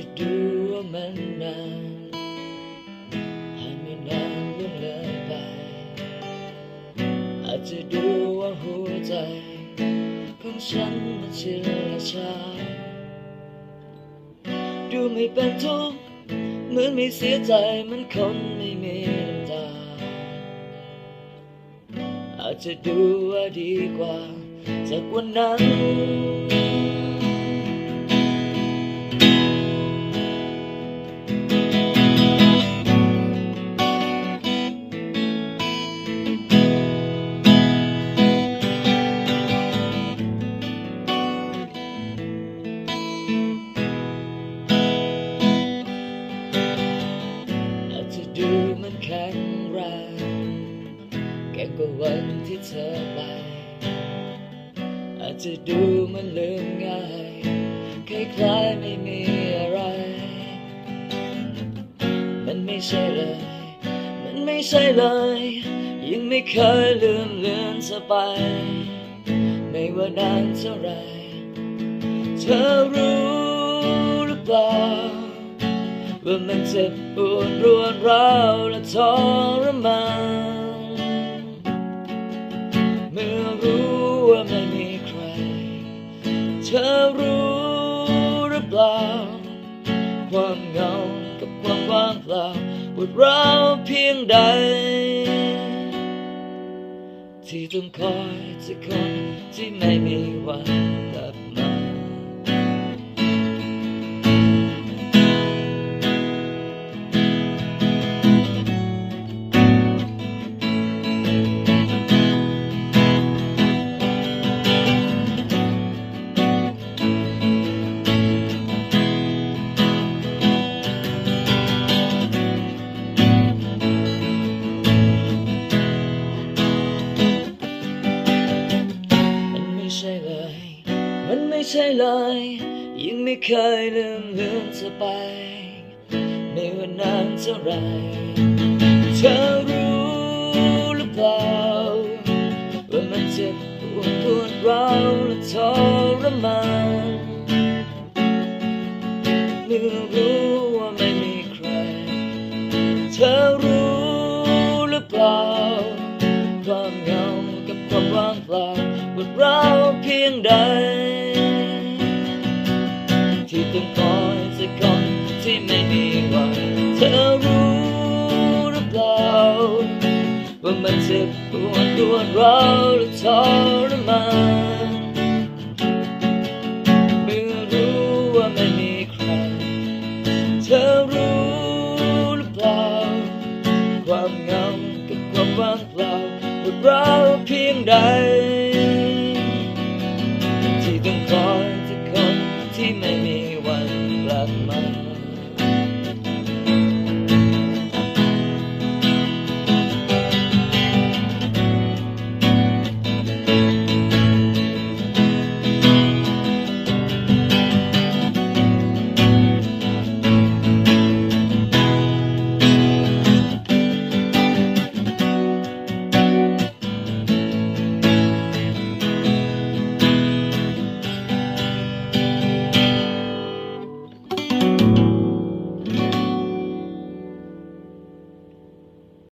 จะดูว่ามันนานให้ไม่นานล่วงเลยไป อาจจะดูว่าหัวใจของฉันมันชิลและชาดูไม่เป็นทุกข์เหมือนไม่เสียใจเหมันคนไม่มีน้ำตา อาจจะดูว่าดีกว่าจากวันนั้น แข็งแรงแก่กว่าวันที่เธอไป อาจจะดูมันลืมง่ายคล้ายๆไม่มีอะไร มันไม่ใช่เลย มันไม่ใช่เลย ยังไม่เคยลืมเลือนเธอไป ไม่ว่านานเท่าไหรเธอรู้ ว่ามันเจ็บปวดรวนร้าวและทรมานเมื่อรู้ว่าไม่มีใคร เธอรู้หรือเปล่า ความเหงากับความว่างเปล่าปวดร้าวเพียงใด ที่ต้องคอยจะคนที่ไม่มีวันกลับ มันไม่ใช่เลยยังไม่เคยลืมเลือนเธอไป ไม่ว่านานเท่าไร เธอรู้หรือเปล่า ว่ามันเจ็บปวดปวดร้าวและทรมานเมื่อรู้ว่าไม่มีใคร เธอรู้หรือเปล่า ความเหงากับความว่างเปล่า บุญเราเพียงใด ที่ต้องคอยสักคนที่ไม่มีวันเธอรู้หรือเปล่า ว่ามันเจ็บปวดรวดร้าวและทรมานเมื่อรู้ว่าไม่มีใคร เธอรู้หรือเปล่า ความเหงากับความว่างเปล่าบุญเราเพียงใด